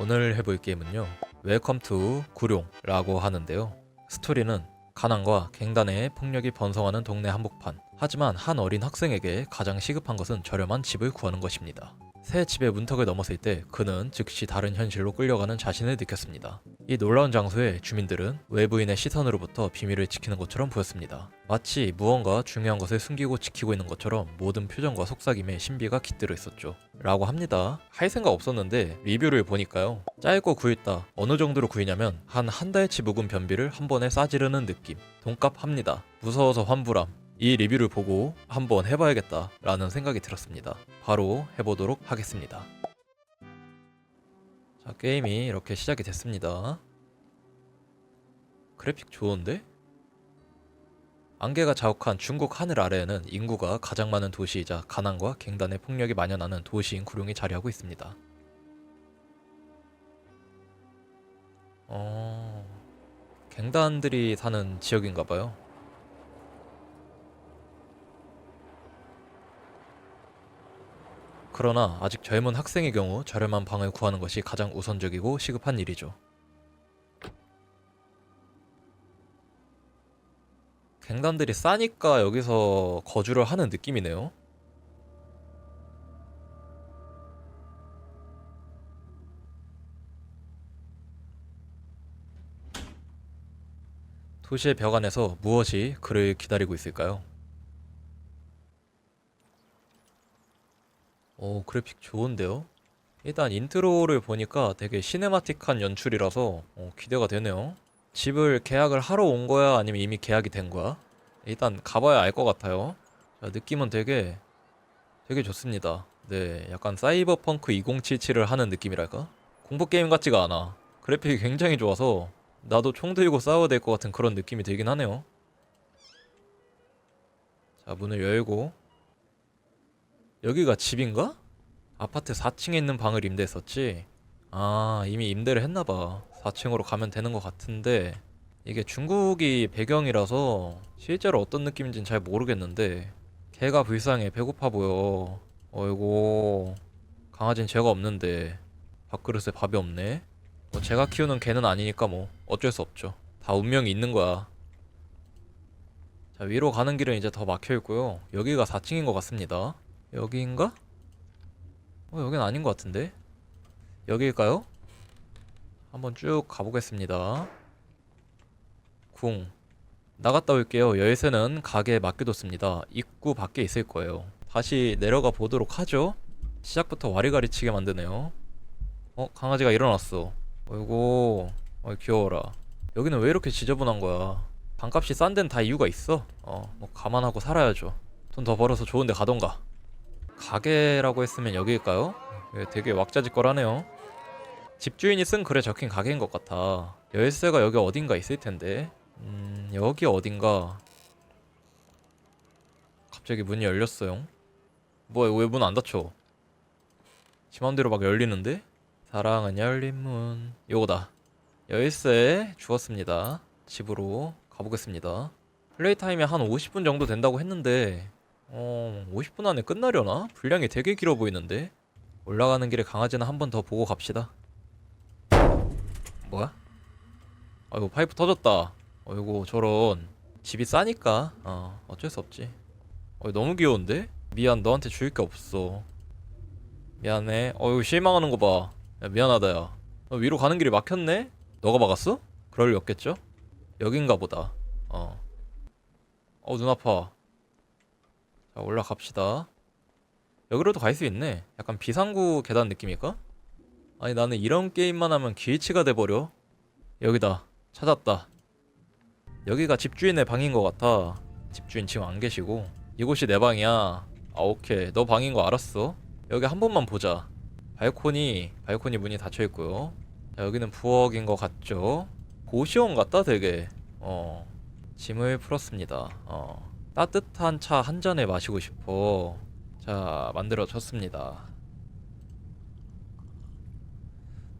오늘 해볼 게임은요 웰컴 투 구룡라고 하는데요. 스토리는 가난과 갱단의 폭력이 번성하는 동네 한복판. 하지만 한 어린 학생에게 가장 시급한 것은 저렴한 집을 구하는 것입니다 새 집의 문턱을 넘었을 때 그는 즉시 다른 현실로 끌려가는 자신을 느꼈습니다. 이 놀라운 장소에 주민들은 외부인의 시선으로부터 비밀을 지키는 것처럼 보였습니다. 마치 무언가 중요한 것을 숨기고 지키고 있는 것처럼 모든 표정과 속삭임에 신비가 깃들어 있었죠. 라고 합니다. 할 생각 없었는데 리뷰를 보니까요. 짧고 구했다. 어느 정도로 구이냐면 한 한 달치 묵은 변비를 한 번에 싸지르는 느낌. 돈값 합니다. 무서워서 환불함. 이 리뷰를 보고 한번 해봐야겠다 라는 생각이 들었습니다. 바로 해보도록 하겠습니다. 자, 게임이 이렇게 시작이 됐습니다. 그래픽 좋은데? 안개가 자욱한 중국 하늘 아래에는 인구가 가장 많은 도시이자 가난과 갱단의 폭력이 만연하는 도시인 구룡이 자리하고 있습니다. 어... 갱단들이 사는 지역인가봐요. 그러나 아직 젊은 학생의 경우 저렴한 방을 구하는 것이 가장 우선적이고 시급한 일이죠. 갱단들이 싸니까 여기서 거주를 하는 느낌이네요. 도시의 벽 안에서 무엇이 그를 기다리고 있을까요? 오 그래픽 좋은데요? 일단 인트로를 보니까 되게 시네마틱한 연출이라서 어, 기대가 되네요. 집을 계약을 하러 온 거야 아니면 이미 계약이 된 거야? 일단 가봐야 알 것 같아요. 자, 느낌은 되게 되게 좋습니다. 네, 약간 사이버펑크 2077을 하는 느낌이랄까? 공포 게임 같지가 않아. 그래픽이 굉장히 좋아서 나도 총 들고 싸워야 될 것 같은 그런 느낌이 들긴 하네요. 자, 문을 열고 여기가 집인가? 아파트 4층에 있는 방을 임대했었지. 아, 이미 임대를 했나봐. 4층으로 가면 되는 것 같은데, 이게 중국이 배경이라서 실제로 어떤 느낌인지는 잘 모르겠는데, 개가 불쌍해. 배고파 보여. 어이고, 강아지는 죄가 없는데, 밥그릇에 밥이 없네. 뭐 제가 키우는 개는 아니니까 뭐 어쩔 수 없죠. 다 운명이 있는 거야. 자, 위로 가는 길은 이제 더 막혀 있고요. 여기가 4층인 것 같습니다. 여기인가? 어, 여긴 아닌 것 같은데? 여기일까요? 한번 쭉 가보겠습니다. 궁. 나갔다 올게요. 열쇠는 가게에 맡겨뒀습니다. 입구 밖에 있을 거예요. 다시 내려가 보도록 하죠. 시작부터 와리가리 치게 만드네요. 어, 강아지가 일어났어. 어이구, 어이 귀여워라. 여기는 왜 이렇게 지저분한 거야? 방값이 싼 데는 다 이유가 있어. 어, 뭐 감안하고 살아야죠. 돈 더 벌어서 좋은 데 가던가. 가게라고 했으면 여기일까요? 예, 되게 왁자지껄하네요. 집주인이 쓴 글에 적힌 가게인 것 같아. 열쇠가 여기 어딘가 있을 텐데. 음, 여기 어딘가. 갑자기 문이 열렸어요. 뭐야, 왜 문 안 닫혀? 지 맘대로 막 열리는데? 사랑은 열린 문. 요거다. 열쇠 주었습니다. 집으로 가보겠습니다. 플레이 타임이 한 50분 정도 된다고 했는데 어, 50분 안에 끝나려나? 분량이 되게 길어 보이는데? 올라가는 길에 강아지는 한번 더 보고 갑시다. 뭐야? 아이고, 파이프 터졌다. 어이구, 저런. 집이 싸니까, 어, 어쩔 수 없지. 어, 너무 귀여운데? 미안, 너한테 줄 게 없어. 미안해. 어이구, 실망하는 거 봐. 야, 미안하다, 야. 어, 위로 가는 길이 막혔네? 너가 막았어? 그럴 리 없겠죠? 여긴가 보다. 어. 어, 눈 아파. 자, 올라갑시다. 여기로도 갈 수 있네. 약간 비상구 계단 느낌일까? 아니 나는 이런 게임만 하면 기치가 돼버려. 여기다. 찾았다. 여기가 집주인의 방인 것 같아. 집주인 지금 안 계시고. 이곳이 내 방이야. 아 오케이. 너 방인 거 알았어. 여기 한 번만 보자. 발코니, 발코니 문이 닫혀 있고요. 자, 여기는 부엌인 것 같죠? 고시원 같다 되게. 어. 짐을 풀었습니다. 어. 따뜻한 차 한 잔에 마시고 싶어. 자, 만들어졌습니다.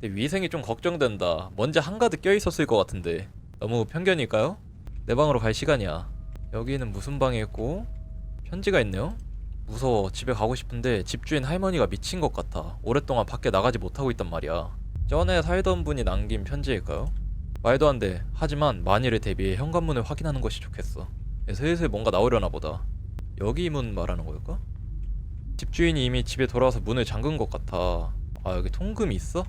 근데 위생이 좀 걱정된다. 먼지 한가득 껴있었을 것 같은데. 너무 편견일까요? 내 방으로 갈 시간이야. 여기는 무슨 방이 있고? 편지가 있네요? 무서워. 집에 가고 싶은데 집주인 할머니가 미친 것 같아. 오랫동안 밖에 나가지 못하고 있단 말이야. 전에 살던 분이 남긴 편지일까요? 말도 안 돼. 하지만 만일에 대비해 현관문을 확인하는 것이 좋겠어. 예, 슬슬 뭔가 나오려나 보다. 여기 문 말하는 걸까? 집주인이 이미 집에 돌아와서 문을 잠근 것 같아. 아 여기 통금이 있어?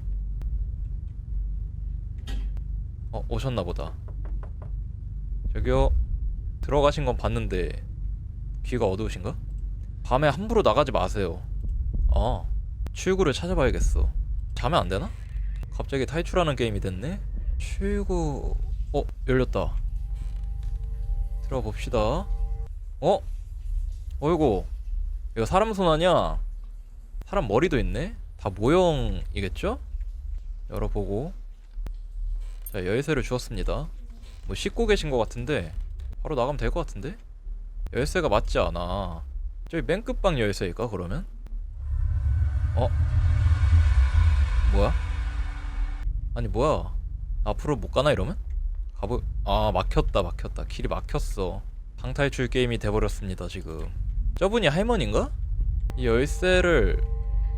어 오셨나 보다. 저기요 들어가신 건 봤는데 귀가 어두우신가? 밤에 함부로 나가지 마세요. 아 출구를 찾아봐야겠어. 자면 안 되나? 갑자기 탈출하는 게임이 됐네. 출구 어 열렸다. 들어가 봅시다. 어? 어이구 이거 사람 손 아니야? 사람 머리도 있네? 다 모형이겠죠? 열어보고 자 열쇠를 주었습니다 뭐 씻고 계신 것 같은데 바로 나가면 될 것 같은데? 열쇠가 맞지 않아 저기 맨 끝방 열쇠일까 그러면? 어? 뭐야? 아니 뭐야 앞으로 못 가나 이러면? 가보 아 막혔다 막혔다. 길이 막혔어. 방탈출 게임이 돼버렸습니다 지금. 저분이 할머니인가? 이 열쇠를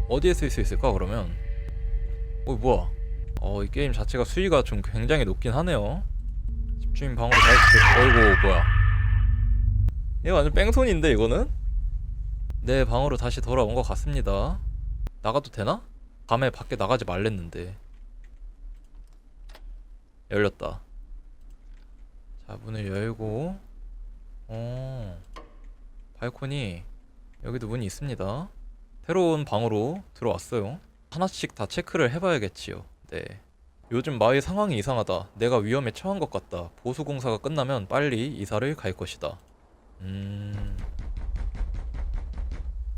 어디에 쓸 수 있을까 그러면? 어 뭐야? 어이 게임 자체가 수위가 좀 굉장히 높긴 하네요. 집주인 방으로 잘 어이구 뭐야? 얘 완전 뺑손인데 이거는? 내 방으로 다시 돌아온 것 같습니다. 나가도 되나? 밤에 밖에 나가지 말랬는데. 열렸다 자 문을 열고 어 발코니 여기도 문이 있습니다. 새로운 방으로 들어왔어요. 하나씩 다 체크를 해봐야겠지요. 네. 요즘 마을 상황이 이상하다. 내가 위험에 처한 것 같다. 보수 공사가 끝나면 빨리 이사를 갈 것이다. 음.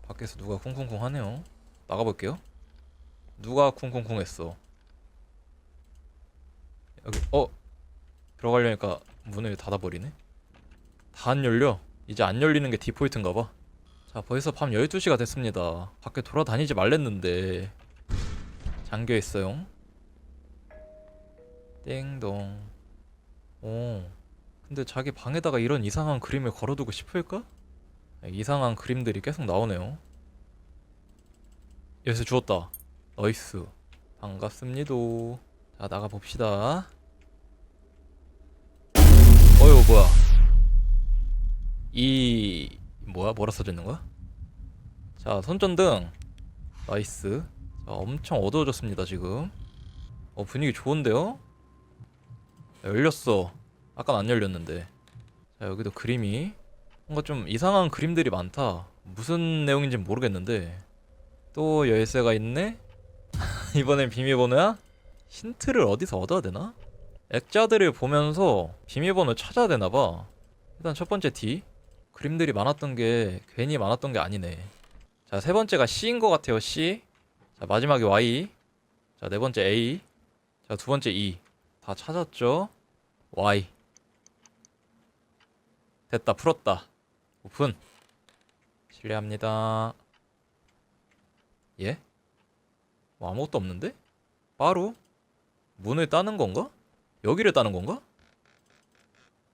밖에서 누가 쿵쿵쿵 하네요. 나가볼게요. 누가 쿵쿵쿵 했어. 여기, 어? 들어가려니까 문을 닫아버리네? 다 안 열려. 이제 안 열리는 게 디폴트인가 봐. 자, 벌써 밤 12시가 됐습니다. 밖에 돌아다니지 말랬는데. 잠겨 있어요. 땡동. 오. 근데 자기 방에다가 이런 이상한 그림을 걸어두고 싶을까? 이상한 그림들이 계속 나오네요. 열쇠 주웠다. 나이스. 반갑습니다. 자, 나가 봅시다. 어휴, 뭐야. 이 뭐야 뭐라 써져 있는 거야? 자 손전등 나이스 자 엄청 어두워졌습니다 지금 어 분위기 좋은데요? 야, 열렸어 아깐 안 열렸는데 자 여기도 그림이 뭔가 좀 이상한 그림들이 많다 무슨 내용인지 모르겠는데 또 열쇠가 있네? 이번엔 비밀번호야? 힌트를 어디서 얻어야 되나? 액자들을 보면서 비밀번호 찾아야 되나봐 일단 첫 번째 D 그림들이 많았던 게 괜히 많았던 게 아니네. 자, 세 번째가 C인 것 같아요. C. 자, 마지막에 Y. 자, 네 번째 A. 자, 두 번째 E. 다 찾았죠? Y. 됐다. 풀었다. 오픈. 실례합니다. 예? 뭐 아무것도 없는데? 바로 문을 따는 건가? 여기를 따는 건가?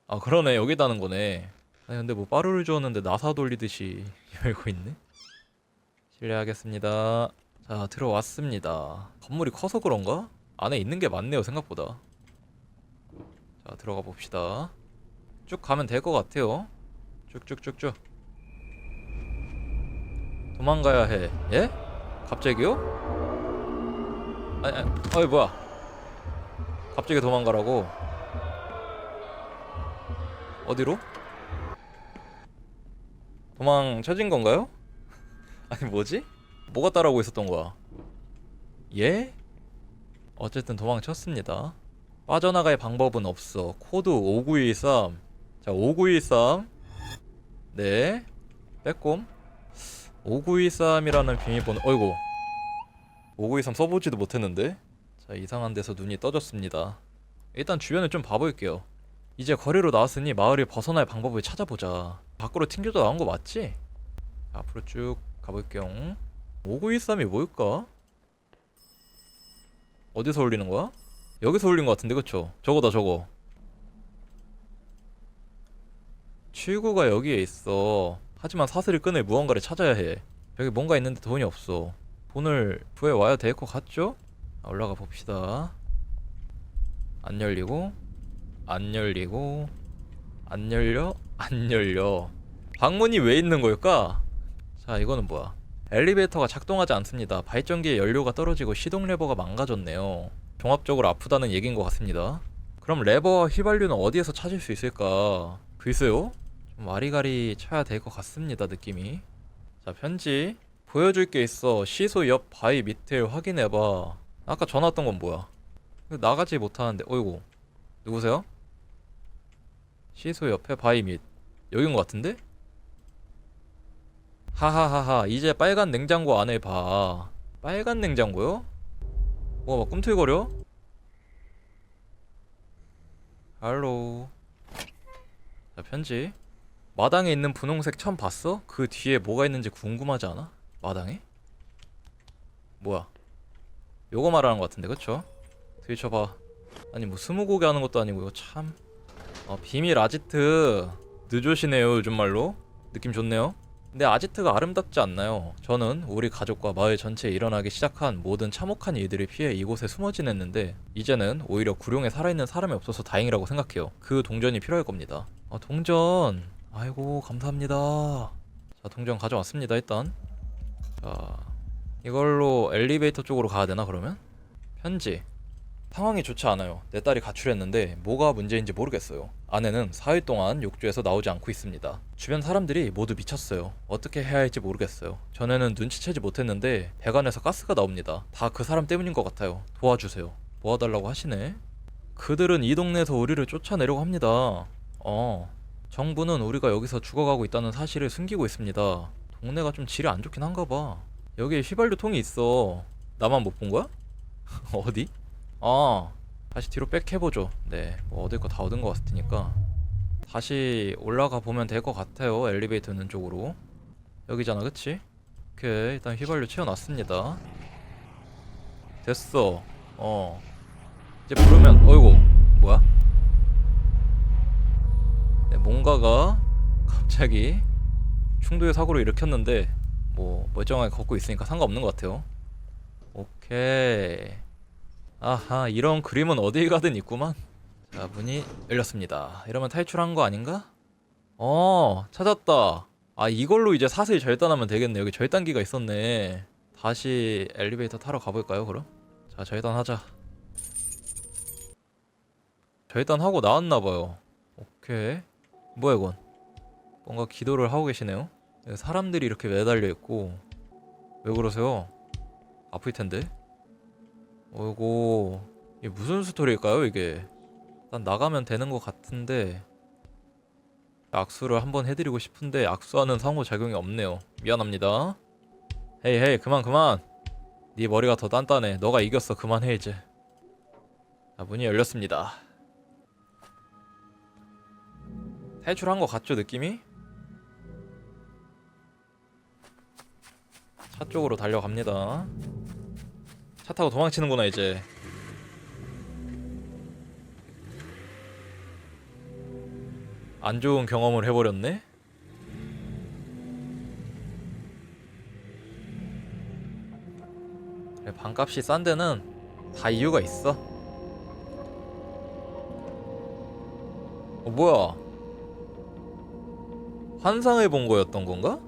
아 그러네. 여기 따는 거네. 아니 근데 뭐 빠루를 주었는데 나사 돌리듯이 열고 있네? 실례하겠습니다. 자 들어왔습니다. 건물이 커서 그런가? 안에 있는 게 많네요 생각보다. 자 들어가 봅시다. 쭉 가면 될 것 같아요. 쭉쭉쭉쭉. 도망가야 해. 예? 갑자기요? 아니 아니 어이 뭐야 갑자기 도망가라고 어디로? 도망 쳐진 건가요? 아니 뭐지? 뭐가 따라오고 있었던 거야? 예? 어쨌든 도망쳤습니다. 빠져나갈 방법은 없어. 코드 5913. 자, 5913. 네. 빼꼼. 5913이라는 비밀번호. 어이구. 5923 써보지도 못했는데. 자, 이상한 데서 눈이 떠졌습니다. 일단 주변을 좀 봐볼게요. 이제 거리로 나왔으니 마을을 벗어날 방법을 찾아보자. 밖으로 튕겨져 나온 거 맞지? 앞으로 쭉 가볼게요. 5913이 뭘까? 어디서 올리는 거야? 여기서 올린 거 같은데 그쵸? 저거다 저거. 출구가 여기에 있어. 하지만 사슬을 끊을 무언가를 찾아야 해. 여기 뭔가 있는데 돈이 없어. 돈을 구해 와야 될 것 같죠? 자, 올라가 봅시다. 안 열리고 안 열리고 안 열려 안 열려. 방문이 왜 있는 걸까? 자, 이거는 뭐야? 엘리베이터가 작동하지 않습니다. 발전기의 연료가 떨어지고 시동 레버가 망가졌네요. 종합적으로 아프다는 얘기인 것 같습니다. 그럼 레버와 휘발유는 어디에서 찾을 수 있을까? 글쎄요? 좀 와리가리 쳐야 될 것 같습니다, 느낌이. 자, 편지. 보여줄 게 있어. 시소 옆 바위 밑을 확인해봐. 아까 전화 왔던 건 뭐야? 나가지 못하는데, 어이구. 누구세요? 시소 옆에 바위 밑. 여긴 것 같은데? 하하하하 이제 빨간 냉장고 안을 봐 빨간 냉장고요? 뭐가 막 꿈틀거려? 할로 자 편지 마당에 있는 분홍색 천 봤어? 그 뒤에 뭐가 있는지 궁금하지 않아? 마당에? 뭐야 요거 말하는 것 같은데 그쵸? 들춰봐 아니 뭐 스무고개 하는 것도 아니고 이거 참 어, 비밀 아지트 늦으시네요 요즘 말로 느낌 좋네요 근데 아지트가 아름답지 않나요? 저는 우리 가족과 마을 전체에 일어나기 시작한 모든 참혹한 일들을 피해 이곳에 숨어 지냈는데 이제는 오히려 구룡에 살아있는 사람이 없어서 다행이라고 생각해요. 그 동전이 필요할 겁니다. 아 동전 아이고 감사합니다. 자 동전 가져왔습니다 일단 자 이걸로 엘리베이터 쪽으로 가야 되나 그러면? 편지 상황이 좋지 않아요. 내 딸이 가출했는데 뭐가 문제인지 모르겠어요. 아내는 4일 동안 욕조에서 나오지 않고 있습니다. 주변 사람들이 모두 미쳤어요. 어떻게 해야 할지 모르겠어요. 전에는 눈치채지 못했는데 배관에서 가스가 나옵니다. 다 그 사람 때문인 것 같아요. 도와주세요. 도와달라고 하시네. 그들은 이 동네에서 우리를 쫓아내려고 합니다. 어. 정부는 우리가 여기서 죽어가고 있다는 사실을 숨기고 있습니다. 동네가 좀 질이 안 좋긴 한가 봐. 여기에 휘발유 통이 있어. 나만 못 본 거야? 어디? 아 다시 뒤로 백 해보죠 네 뭐 얻을 거 다 얻은 것 같으니까 다시 올라가 보면 될 것 같아요 엘리베이터 있는 쪽으로 여기잖아 그치? 오케이 일단 휘발유 채워놨습니다 됐어 어 이제 부르면 어이구 뭐야? 네 뭔가가 갑자기 충돌 사고를 일으켰는데 뭐 멀쩡하게 걷고 있으니까 상관없는 것 같아요. 오케이. 아하 이런 그림은 어딜 가든 있구만. 자 문이 열렸습니다. 이러면 탈출한 거 아닌가? 어 찾았다. 아 이걸로 이제 사슬 절단하면 되겠네. 여기 절단기가 있었네. 다시 엘리베이터 타러 가볼까요 그럼? 자 절단하자. 절단하고 나왔나봐요. 오케이. 뭐야 이건? 뭔가 기도를 하고 계시네요 사람들이 이렇게 매달려 있고 왜 그러세요? 아플 텐데? 어이구 이게 무슨 스토리일까요 이게? 일단 나가면 되는 것 같은데 악수를 한번 해드리고 싶은데 악수하는 상호작용이 없네요. 미안합니다. 헤이 헤이 그만 그만! 네 머리가 더 단단해. 너가 이겼어. 그만해 이제. 자 문이 열렸습니다. 탈출한 것 같죠 느낌이? 차 쪽으로 달려갑니다. 차 타고 도망치는구나 이제. 안 좋은 경험을 해버렸네? 그래 반값이 싼 데는 다 이유가 있어. 어 뭐야? 환상을 본 거였던 건가?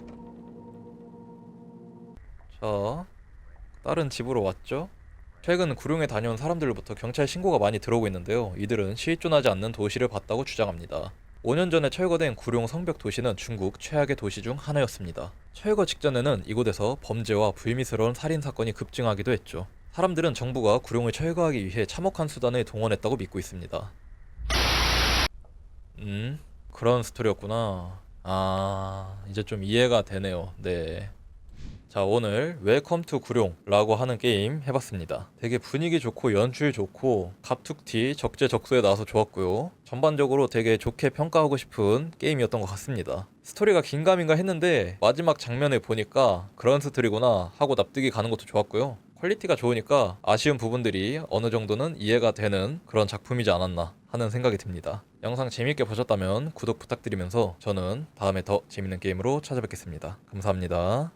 자 다른 집으로 왔죠. 최근 구룡에 다녀온 사람들로부터 경찰 신고가 많이 들어오고 있는데요. 이들은 실존하지 않는 도시를 봤다고 주장합니다. 5년 전에 철거된 구룡 성벽 도시는 중국 최악의 도시 중 하나였습니다. 철거 직전에는 이곳에서 범죄와 불미스러운 살인 사건이 급증하기도 했죠. 사람들은 정부가 구룡을 철거하기 위해 참혹한 수단을 동원했다고 믿고 있습니다. 음, 그런 스토리였구나. 아, 이제 좀 이해가 되네요. 네. 자 오늘 웰컴 투 구룡라고 하는 게임 해봤습니다 되게 분위기 좋고 연출 좋고 갑툭튀 적재적소에 나와서 좋았고요 전반적으로 되게 좋게 평가하고 싶은 게임이었던 것 같습니다 스토리가 긴가민가 했는데 마지막 장면을 보니까 그런 스토리구나 하고 납득이 가는 것도 좋았고요 퀄리티가 좋으니까 아쉬운 부분들이 어느 정도는 이해가 되는 그런 작품이지 않았나 하는 생각이 듭니다. 영상 재밌게 보셨다면 구독 부탁드리면서 저는 다음에 더 재밌는 게임으로 찾아뵙겠습니다. 감사합니다.